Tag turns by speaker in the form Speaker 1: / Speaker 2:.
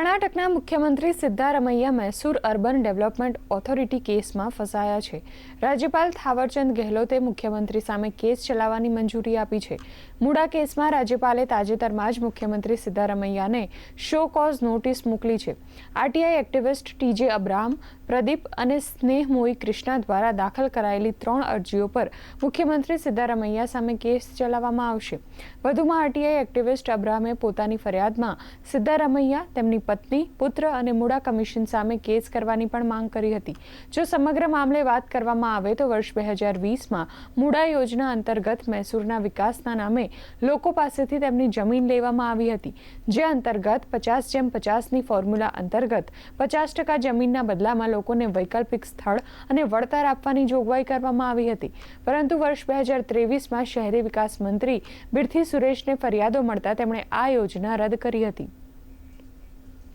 Speaker 1: કર્ણાટકના મુખ્યમંત્રી Siddaramaiah Mysore urban development authority કેસમાં ફસાયા છે. રાજ્યપાલ થાવરચંદ ગેહલોતે મુખ્યમંત્રી સામે કેસ ચલાવવાની મંજૂરી આપી છે. મૂળા કેસમાં રાજ્યપાલે તાજેતરમાં જ મુખ્યમંત્રી સિદ્ધારમૈયાને શો કોઝ નોટિસ મોકલી છે. RTI activist T J Abraham Pradeep અને સ્નેહ મોઈ કૃષ્ણા દ્વારા દાખલ કરાયેલી ત્રણ અરજીઓ પર મુખ્યમંત્રી સિદ્ધારમૈયા સામે કેસ ચલાવવામાં આવશે. વધુમાં આરટીઆઈ એક્ટિવિસ્ટ અબ્રાહમે પોતાની ફરિયાદમાં સિદ્ધારમૈયા, તેમની પત્ની, પુત્ર અને મુડા કમિશન સામે કેસ કરવાની પણ માંગ કરી હતી. જો સમગ્ર મામલે વાત કરવામાં આવે તો વર્ષ બે હજાર વીસમાં મુડા યોજના અંતર્ગત મૈસૂરના વિકાસના નામે લોકો પાસેથી તેમની જમીન લેવામાં આવી હતી. જે અંતર્ગત પચાસ જેમ પચાસની ફોર્મ્યુલા અંતર્ગત પચાસ ટકા જમીનના બદલામાં લોકોને વૈકલ્પિક સ્થળ અને વળતર આપવાની જોગવાઈ કરવામાં આવી હતી. પરંતુ વર્ષ બે હજાર ત્રેવીસમાં શહેરી વિકાસ મંત્રી બિરથી સુરેશને ફરિયાદો મળતા તેમણે આ યોજના રદ કરી હતી.